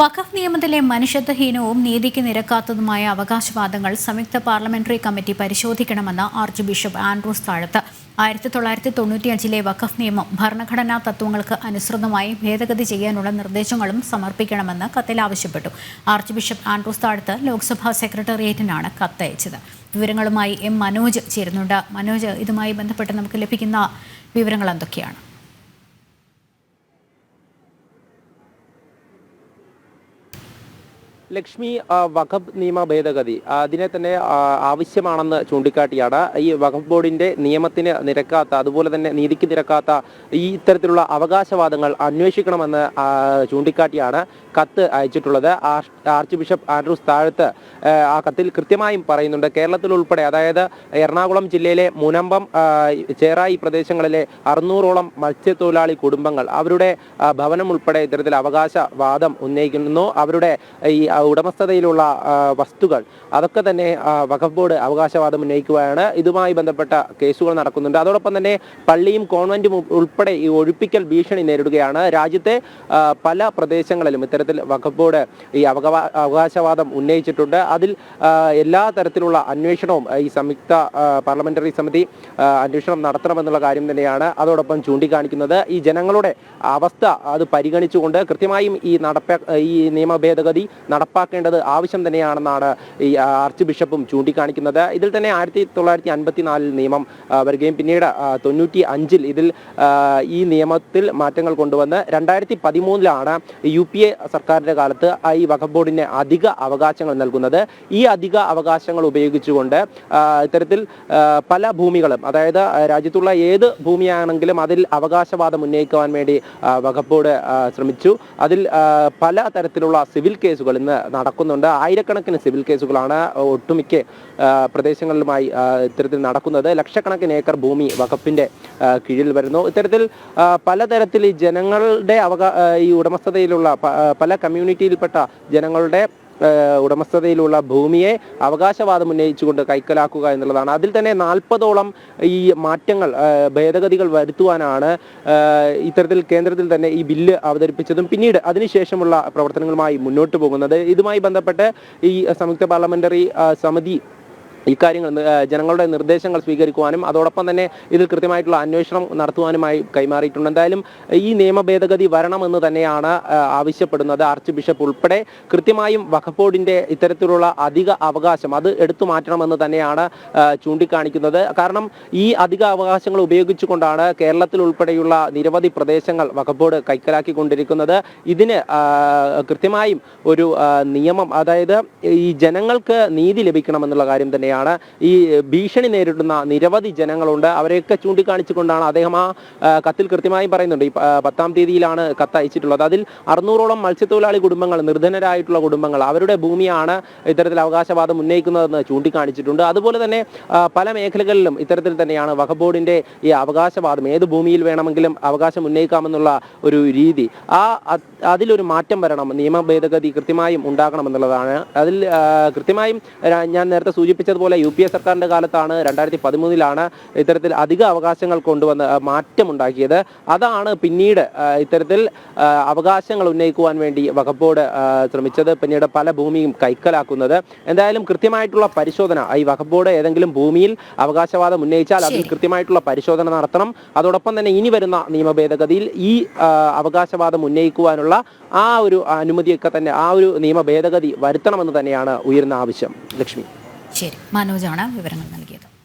വഖഫ് നിയമത്തിലെ മനുഷ്യത്വഹീനവും നീതിക്ക് നിരക്കാത്തതുമായ അവകാശവാദങ്ങൾ സംയുക്ത പാർലമെന്ററി കമ്മിറ്റി പരിശോധിക്കണമെന്ന് ആർച്ച് ബിഷപ്പ് ആൻഡ്രൂസ് താഴത്ത്. ആയിരത്തി തൊള്ളായിരത്തി തൊണ്ണൂറ്റിയഞ്ചിലെ വഖഫ് നിയമം ഭരണഘടനാ തത്വങ്ങൾക്ക് അനുസൃതമായി ഭേദഗതി ചെയ്യാനുള്ള നിർദ്ദേശങ്ങളും സമർപ്പിക്കണമെന്ന് കത്തിൽ ആവശ്യപ്പെട്ടു. ആർച്ച് ബിഷപ്പ് ആൻഡ്രൂസ് താഴത്ത് ലോക്സഭാ സെക്രട്ടേറിയറ്റിനാണ് കത്തയച്ചത്. വിവരങ്ങളുമായി എം മനോജ് ചേരുന്നുണ്ട്. മനോജ് ഇതുമായി ബന്ധപ്പെട്ട് നമുക്ക് ലഭിക്കുന്ന വിവരങ്ങൾ എന്തൊക്കെയാണ്? ലക്ഷ്മി വഖബ് നിയമ ഭേദഗതി അതിനെ തന്നെ ആവശ്യമാണെന്ന് ചൂണ്ടിക്കാട്ടിയാണ് ഈ വഖഫ് ബോർഡിന്റെ നിയമത്തിന് നിരക്കാത്ത അതുപോലെ തന്നെ നീതിക്ക് നിരക്കാത്ത ഈ ഇത്തരത്തിലുള്ള അവകാശവാദങ്ങൾ അന്വേഷിക്കണമെന്ന് ചൂണ്ടിക്കാട്ടിയാണ് കത്ത് അയച്ചിട്ടുള്ളത്. ആർച്ച് ബിഷപ്പ് ആൻഡ്രൂസ് താഴത്ത് ആ, കത്തിൽ കൃത്യമായും പറയുന്നുണ്ട്. കേരളത്തിൽ ഉൾപ്പെടെ അതായത് എറണാകുളം ജില്ലയിലെ മുനമ്പം ചേറായി പ്രദേശങ്ങളിലെ അറുന്നൂറോളം മത്സ്യത്തൊഴിലാളി കുടുംബങ്ങൾ അവരുടെ ഭവനം ഉൾപ്പെടെ ഇത്തരത്തിൽ അവകാശവാദം ഉന്നയിക്കുന്നു. അവരുടെ ഈ ഉടമസ്ഥതയിലുള്ള വസ്തുക്കൾ. അതൊക്കെ തന്നെ വഖഫ് ബോർഡ് അവകാശവാദം ഉന്നയിക്കുകയാണ്. ഇതുമായി ബന്ധപ്പെട്ട കേസുകൾ നടക്കുന്നുണ്ട്. അതോടൊപ്പം തന്നെ പള്ളിയും കോൺവെന്റും ഉൾപ്പെടെ ഈ ഒഴിപ്പിക്കൽ ഭീഷണി നേരിടുകയാണ്. രാജ്യത്തെ പല പ്രദേശങ്ങളിലും ഇത്തരത്തിൽ വഖഫ് ബോർഡ് ഈ അവകാ അവകാശവാദം ഉന്നയിച്ചിട്ടുണ്ട്. അതിൽ എല്ലാ തരത്തിലുള്ള അന്വേഷണവും ഈ സംയുക്ത പാർലമെന്ററി സമിതി അന്വേഷണം നടത്തണമെന്നുള്ള കാര്യം തന്നെയാണ് അതോടൊപ്പം ചൂണ്ടിക്കാണിക്കുന്നത്. ഈ ജനങ്ങളുടെ അവസ്ഥ അത് പരിഗണിച്ചുകൊണ്ട് കൃത്യമായും ഈ നടപ്പ ഈ നിയമ ഭേദഗതി നടപ്പാക്കേണ്ടത് ആവശ്യം തന്നെയാണെന്നാണ് ഈ ആർച്ച് ബിഷപ്പും ചൂണ്ടിക്കാണിക്കുന്നത്. ഇതിൽ തന്നെ ആയിരത്തി തൊള്ളായിരത്തി അൻപത്തിനാലിൽ നിയമം വരികയും പിന്നീട് തൊണ്ണൂറ്റി അഞ്ചിൽ ഇതിൽ ഈ നിയമത്തിൽ മാറ്റങ്ങൾ കൊണ്ടുവന്ന് രണ്ടായിരത്തി പതിമൂന്നിലാണ് യു പി എ സർക്കാരിന്റെ കാലത്ത് ഈ വഖഫ് ബോർഡിന് അധിക അവകാശങ്ങൾ നൽകുന്നത്. ഈ അധിക അവകാശങ്ങൾ ഉപയോഗിച്ചുകൊണ്ട് ഇത്തരത്തിൽ പല ഭൂമികളും അതായത് രാജ്യത്തുള്ള ഏത് ഭൂമിയാണെങ്കിലും അതിൽ അവകാശവാദം ഉന്നയിക്കുവാൻ വേണ്ടി വഖഫ് ബോർഡ് ശ്രമിച്ചു. അതിൽ പല തരത്തിലുള്ള സിവിൽ കേസുകൾ ഇന്ന് നടക്കുന്നുണ്ട്. ആയിരക്കണക്കിന് സിവിൽ കേസുകളാണ് ഒട്ടുമിക്ക പ്രദേശങ്ങളിലുമായി ഇത്തരത്തിൽ നടക്കുന്നത്. ലക്ഷക്കണക്കിന് ഏക്കർ ഭൂമി വകുപ്പിന്റെ കീഴിൽ വരുന്നു. ഇത്തരത്തിൽ പലതരത്തിൽ ഈ ജനങ്ങളുടെ അവകാ ഈ ഉടമസ്ഥതയിലുള്ള പല കമ്മ്യൂണിറ്റിയിൽപ്പെട്ട ജനങ്ങളുടെ ഉടമസ്ഥതയിലുള്ള ഭൂമിയെ അവകാശവാദം ഉന്നയിച്ചുകൊണ്ട് കൈക്കലാക്കുക എന്നുള്ളതാണ്. അതിൽ തന്നെ നാൽപ്പതോളം ഈ മാറ്റങ്ങൾ ഭേദഗതികൾ വരുത്തുവാനാണ് ഇത്തരത്തിൽ കേന്ദ്രത്തിൽ തന്നെ ഈ ബില്ല് അവതരിപ്പിച്ചതും പിന്നീട് അതിനുശേഷമുള്ള പ്രവർത്തനങ്ങളുമായി മുന്നോട്ട് പോകുന്നത്. ഇതുമായി ബന്ധപ്പെട്ട് ഈ സംയുക്ത പാർലമെന്ററി സമിതി ഇക്കാര്യങ്ങൾ ജനങ്ങളുടെ നിർദ്ദേശങ്ങൾ സ്വീകരിക്കുവാനും അതോടൊപ്പം തന്നെ ഇതിൽ കൃത്യമായിട്ടുള്ള അന്വേഷണം നടത്തുവാനുമായി കൈമാറിയിട്ടുണ്ട്. എന്തായാലും ഈ നിയമ ഭേദഗതി വരണമെന്ന് തന്നെയാണ് ആവശ്യപ്പെടുന്നത്. ആർച്ച് ബിഷപ്പ് ഉൾപ്പെടെ കൃത്യമായും വഖഫ് ബോർഡിന്റെ ഇത്തരത്തിലുള്ള അധിക അവകാശം അത് എടുത്തു മാറ്റണമെന്ന് തന്നെയാണ് ചൂണ്ടിക്കാണിക്കുന്നത്. കാരണം ഈ അധിക അവകാശങ്ങൾ ഉപയോഗിച്ചുകൊണ്ടാണ് കേരളത്തിൽ ഉൾപ്പെടെയുള്ള നിരവധി പ്രദേശങ്ങൾ വഖഫ് ബോർഡ് കൈക്കലാക്കിക്കൊണ്ടിരിക്കുന്നത്. ഇതിന് കൃത്യമായും ഒരു നിയമം അതായത് ഈ ജനങ്ങൾക്ക് നീതി ലഭിക്കണമെന്നുള്ള കാര്യം തന്നെയാണ് ഈ ഭീഷണി നേരിടുന്ന നിരവധി ജനങ്ങളുണ്ട്. അവരെയൊക്കെ ചൂണ്ടിക്കാണിച്ചുകൊണ്ടാണ് അദ്ദേഹം ആ കത്തിൽ കൃത്യമായി പറയുന്നുണ്ട്. ഈ പത്താം തീയതിയിലാണ് കത്ത് അയച്ചിട്ടുള്ളത്. അതിൽ അറുന്നൂറോളം മത്സ്യത്തൊഴിലാളി കുടുംബങ്ങൾ നിർധനരായിട്ടുള്ള കുടുംബങ്ങൾ അവരുടെ ഭൂമിയാണ് ഇത്തരത്തിൽ അവകാശവാദം ഉന്നയിക്കുന്നതെന്ന് ചൂണ്ടിക്കാണിച്ചിട്ടുണ്ട്. അതുപോലെ തന്നെ പല മേഖലകളിലും ഇത്തരത്തിൽ തന്നെയാണ് വഖബോർഡിന്റെ ബോർഡിന്റെ ഈ അവകാശവാദം ഏത് ഭൂമിയിൽ വേണമെങ്കിലും അവകാശം ഉന്നയിക്കാമെന്നുള്ള ഒരു രീതി. ആ അത് അതിലൊരു മാറ്റം വരണം നിയമ ഭേദഗതി കൃത്യമായും ഉണ്ടാകണമെന്നുള്ളതാണ് അതിൽ കൃത്യമായും ഞാൻ നേരത്തെ സൂചിപ്പിച്ചതുപോലെ യു പി എ സർക്കാരിന്റെ കാലത്താണ് രണ്ടായിരത്തി പതിമൂന്നിലാണ് ഇത്തരത്തിൽ അധിക അവകാശങ്ങൾ കൊണ്ടുവന്ന് മാറ്റം മാറ്റമുണ്ടാക്കിയത്. അതാണ് പിന്നീട് ഇത്തരത്തിൽ അവകാശങ്ങൾ ഉന്നയിക്കുവാൻ വേണ്ടി വകുപ്പോട് ശ്രമിച്ചത് പിന്നീട് പല ഭൂമിയും കൈക്കലാക്കുന്നത്. എന്തായാലും കൃത്യമായിട്ടുള്ള പരിശോധന ഈ വകുപ്പോട് ഏതെങ്കിലും ഭൂമിയിൽ അവകാശവാദം ഉന്നയിച്ചാൽ അതിൽ കൃത്യമായിട്ടുള്ള പരിശോധന നടത്തണം. അതോടൊപ്പം തന്നെ ഇനി വരുന്ന നിയമ ഭേദഗതിയിൽ ഈ അവകാശവാദം ഉന്നയിക്കുവാനുള്ള ആ ഒരു അനുമതിയൊക്കെ തന്നെ ആ ഒരു നിയമ ഭേദഗതി വരുത്തണമെന്ന് തന്നെയാണ് ഉയർന്ന ആവശ്യം. ലക്ഷ്മി. ശരി മനോജാണ് വിവരങ്ങൾ നൽകിയത്